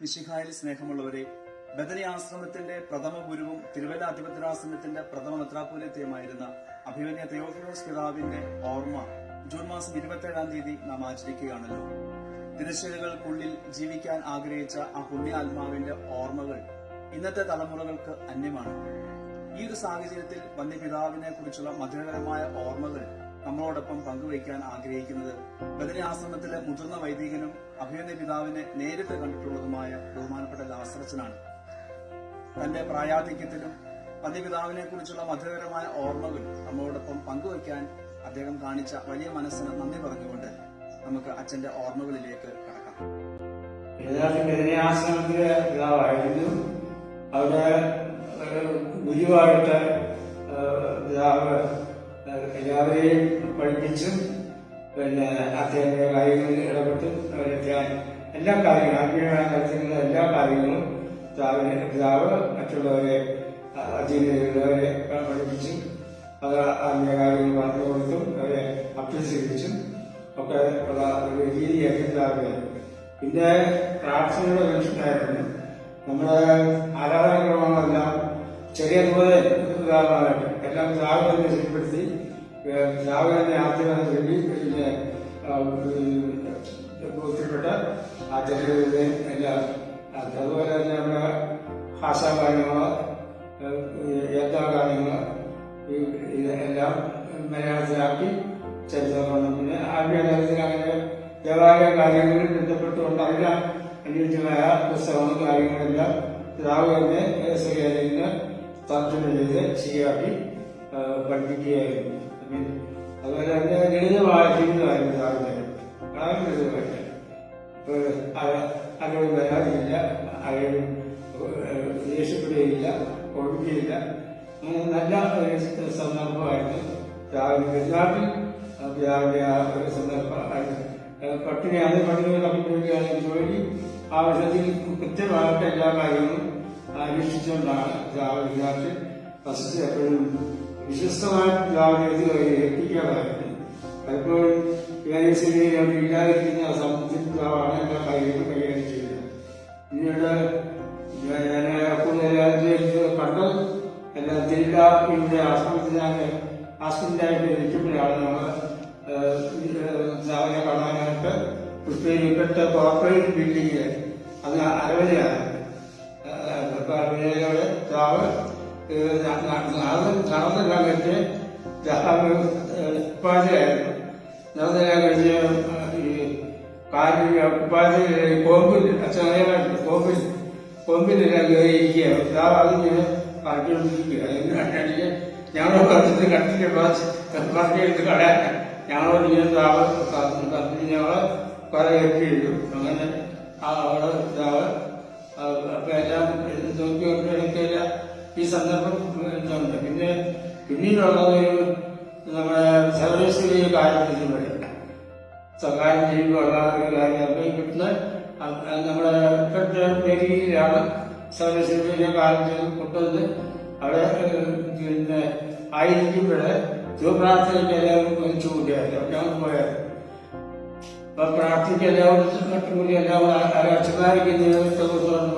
മിശിഹായിൽ സ്നേഹമുള്ളവരെ ബദനി ആശ്രമത്തിന്റെ പ്രഥമ ഗുരുവും തിരുവല്ല അധിപത്യാശ്രമത്തിന്റെ പ്രഥമ മെത്രാപൂലത്തെയുമായിരുന്ന അഭിമന്യ തെയോഫിലോസ് പിതാവിന്റെ ഓർമ്മ ജൂൺ മാസം ഇരുപത്തേഴാം തീയതി നാം ആചരിക്കുകയാണല്ലോ. തിരശ്ശീലകൾക്കുള്ളിൽ ജീവിക്കാൻ ആഗ്രഹിച്ച ആ പുണ്യാത്മാവിന്റെ ഓർമ്മകൾ ഇന്നത്തെ തലമുറകൾക്ക് അന്യമാണ്. ഈ ഒരു സാഹചര്യത്തിൽ വന്യപിതാവിനെ കുറിച്ചുള്ള മധുരകരമായ ഓർമ്മകൾ നമ്മളോടൊപ്പം പങ്കുവയ്ക്കാൻ ആഗ്രഹിക്കുന്നത് ബദരി ആശ്രമത്തിലെ മുതിർന്ന വൈദികനും അഭിനന്ദ പിതാവിനെ നേരിട്ട് കണ്ടിട്ടുള്ളതുമായ ബഹുമാനപ്പെട്ട ലാസറച്ചനാണ്. തന്റെ പ്രായാധിക്യത്തിലും പതിപിതാവിനെ കുറിച്ചുള്ള മധുരകരമായ ഓർമ്മകൾ നമ്മളോടൊപ്പം പങ്കുവയ്ക്കാൻ അദ്ദേഹം കാണിച്ച വലിയ മനസ്സിന് നന്ദി പറഞ്ഞുകൊണ്ട് നമുക്ക് അച്ഛന്റെ ഓർമ്മകളിലേക്ക് കടക്കാം. ആശ്രമത്തിലെ പിതാവായിരുന്നു. അവിടെ ഗുരുവായിട്ട് പിതാവ് എല്ലാവരെയും പഠിപ്പിച്ച് പിന്നെ അധ്യാപക കാര്യങ്ങളിൽ ഇടപെട്ട് അവരൊക്കെ എല്ലാ കാര്യങ്ങളും ആത്മീയമായ കാര്യത്തിലുള്ള എല്ലാ കാര്യങ്ങളും പിതാവിനെ പിതാവ് മറ്റുള്ളവരെ അധീനതയുള്ളവരെ പഠിപ്പിച്ചും അത് ആത്മീയ കാര്യങ്ങൾ പറഞ്ഞു കൊടുത്തും അവരെ അഭ്യസിപ്പിച്ചും ഒക്കെ ഉള്ള ഒരു രീതിയാക്കി പിതാവിനെ. പിന്നെ പ്രാർത്ഥനയുടെ മനുഷ്യനായിരുന്നു നമ്മുടെ ആരാധനാക്രമങ്ങളെല്ലാം ചെറിയ തോതിൽ ഉദാഹരണമായിട്ട് എല്ലാം തന്നെ ശരിപ്പെടുത്തി രാവിലെ ആദ്യമായി ആദ്യം ചൊല്ലി പിന്നെ ബോധ്യപ്പെട്ട ആചാര്യരുടെ എല്ലാം അത് അതുപോലെ തന്നെ നമ്മുടെ ഭാഷാഗാനങ്ങൾ യഥാഗാനങ്ങൾ എല്ലാം മലയാളത്തിലാക്കി ചരിത്രമാണ്. പിന്നെ ആത്മീയതലത്തിൽ അങ്ങനെ ദേവാലയ കാര്യങ്ങളിൽ ബന്ധപ്പെട്ടുകൊണ്ട് അതിന് അനുയോജ്യമായ പുസ്തകങ്ങളും കാര്യങ്ങളെല്ലാം പിതാവ് തന്നെ സ്വകാര്യത്തിന് തർജമ ചെയ്ത് ശരിയാക്കി പഠിപ്പിക്കുകയായിരുന്നു. അതുപോലെ തന്നെ ലളിതമായ ജീവിതമായിരുന്നു പിതാവിന്റെ വളരെ ലളിതമായിട്ട്. ആരോടും വരാതില്ല ആരോടും ദേഷ്യപ്പെടുകയില്ല കൊടുക്കുകയില്ല അങ്ങനെ നല്ല ഒരു സന്ദർഭമായിരുന്നു രാവിലെ പെരുന്നാട്ടിൽ രാവിലെ ആ ഒരു സന്ദർഭമായിരുന്നു പട്ടിണിയാണ് പട്ടിണി കമ്മിറ്റിയാണ് ജോലി ആ വർഷത്തിൽ കൃത്യമായിട്ട് എല്ലാ കാര്യങ്ങളും അന്വേഷിച്ചുകൊണ്ടാണ് രാവിലെ ഗുജറാത്തിൽ ഫസ്റ്റ് എപ്പോഴും വിശ്വസ്തമായിട്ട് പിതാവിനെ ഇത് ഏൽപ്പിക്കാറായിരുന്നു. പലപ്പോഴും വികാരിസ്ഥിതി ഇല്ലാതിരിക്കുന്ന സമൂഹത്തിൽ പിതാവാണ് എല്ലാ കാര്യങ്ങളും കൈകാര്യം ചെയ്തത് പിന്നീട് ഞാൻ അപ്പോൾ കണ്ടു. എല്ലാ ജില്ലാ ഇവിടെ ആശ്രമത്തിലാണ് ഹസ്ബൻഡായിട്ട് ഇരിക്കുമ്പോഴാണ് നമ്മൾ രാവിലെ കാണാനായിട്ട് പുഷ്പയിൽ ഇപ്പോഴത്തെ കോർപ്പറേറ്റ് ബിൽഡിംഗ് അത് അരവലയാണ്. അരവലയോട് രാവ് നടന്നെല്ലാം കഴിഞ്ഞ് രാവ് ഉപാധിയായിരുന്നു നടന്നെല്ലാം കഴിഞ്ഞ് ഈ കാര്യം ഉപാധി കോമ്പിൽ അച്ഛനായിട്ട് കോമ്പിൽ കൊമ്പിലെല്ലാം കയറിയിരിക്കുകയാണ് രാവ് അതിങ്ങനെ പറഞ്ഞുകൊണ്ടിരിക്കുക എന്നിട്ടാണെങ്കിൽ ഞങ്ങൾ കത്തിട്ട് കത്തിട്ട് പറഞ്ഞെടുത്ത് കളയാൻ. ഞങ്ങളോട് ഇങ്ങനെ കത്തി ഞങ്ങൾ കുറെ എത്തിയിരുന്നു അങ്ങനെ ആ അവിടെ രാവ് അപ്പൊ എല്ലാം നോക്കിക്കൊണ്ട് എനിക്കില്ല ഈ സന്ദർഭം ഇതുണ്ട് പിന്നെ പിന്നീടുള്ളത് ഒരു നമ്മുടെ സർവേശ്വരി കാര്യം വഴി സ്വകാര്യം ചെയ്യുമ്പോഴുള്ള ഒരു കാര്യം അപ്പൊ ഈ കിട്ടുന്ന അ- അ- നമ്മുടെ ഇപ്പോഴത്തെ രീതിയിലാണ് സർവീസിന്റെ കാര്യം ചെയ്ത് കൊണ്ടുവന്ന് അവിടെ ഏഹ്, പിന്നെ ആയിരിക്കുമ്പോഴേ ശിവപ്രാർത്ഥനയ്ക്ക് എല്ലാവരും ഒന്നിച്ചു കൂടിയായിരുന്നു. ഞങ്ങൾ പോയായിരുന്നു. അപ്പൊ പ്രാർത്ഥിക്ക് എല്ലാവരും മറ്റുകൂടി എല്ലാവരും അച്ഛന്മാർക്ക് നേതൃത്വം കൊടുത്തുകൊണ്ട്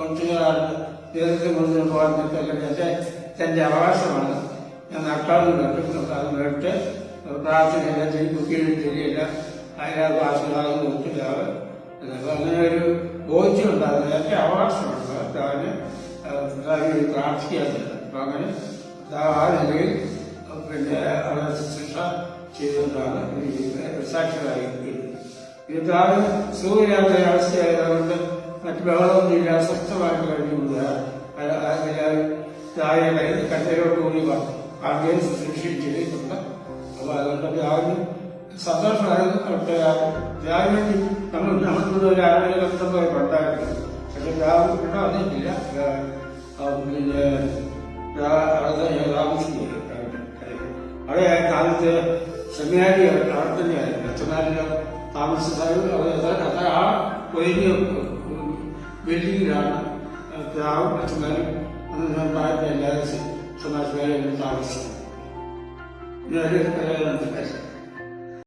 നേതൃത്വം കൊടുത്തു പോകാൻ നിൽക്കല്ല എന്റെ എന്റെ അവകാശമാണ്. ഞാൻ നടക്കാതെ കേട്ടു അത് കേട്ട് പ്രാർത്ഥനയില്ല ചെയ്ത് കുട്ടികളും ശരിയല്ല. അതിനകത്ത് ആശീർവാദം കൊടുത്തില്ലാതെ അപ്പൊ അങ്ങനെ ഒരു ബോധ്യം ഉണ്ടാകുന്നത് എന്റെ അവകാശമാണ്. അതിന് ഒരു പ്രാർത്ഥിക്കാതെ അപ്പം അങ്ങനെ ആ നിലയിൽ പിന്നെ അവിടെ ശുശ്രൂഷ ചെയ്തുകൊണ്ടാണ് സാക്ഷികളായി ഇതാണ് സൂര്യാത്ത അവസ്ഥയായതുകൊണ്ട് മറ്റു ബഹളമൊന്നുമില്ല സ്വസ്ഥമായിട്ട് കഴിഞ്ഞുകൊണ്ട് താഴെ കണ്ടയിലോട്ട് കൂടി ആദ്യം ശുശ്രൂഷ ചെയ്തിട്ടുണ്ട് അപ്പൊ അതുകൊണ്ട് രാവിലെ സന്തോഷമായിരുന്നു. അവിടുത്തെ രാവിലെ നമ്മൾ ഒരു ആരോഗ്യ കഷ്ടമായി പണ്ടായിരുന്നു പക്ഷെ രാവിലെ ഇവിടെ വന്നിട്ടില്ല. പിന്നെ താമസിക്കുന്നത് അവിടെ കാലത്ത് സെമിനാരി അവിടെ തന്നെയായിരുന്നു. അച്ഛനാരിന്റെ താമസിച്ചാലും അത് ആ വലിയ ബിൽഡിങ്ങിലാണ് രാവും അച്ഛനാരും അന്ന് ഞാൻ പ്രായത്തെ എല്ലാവരും സമാജക്കാരും താമസിച്ചത് ഞാനൊരു കലാകാരൻ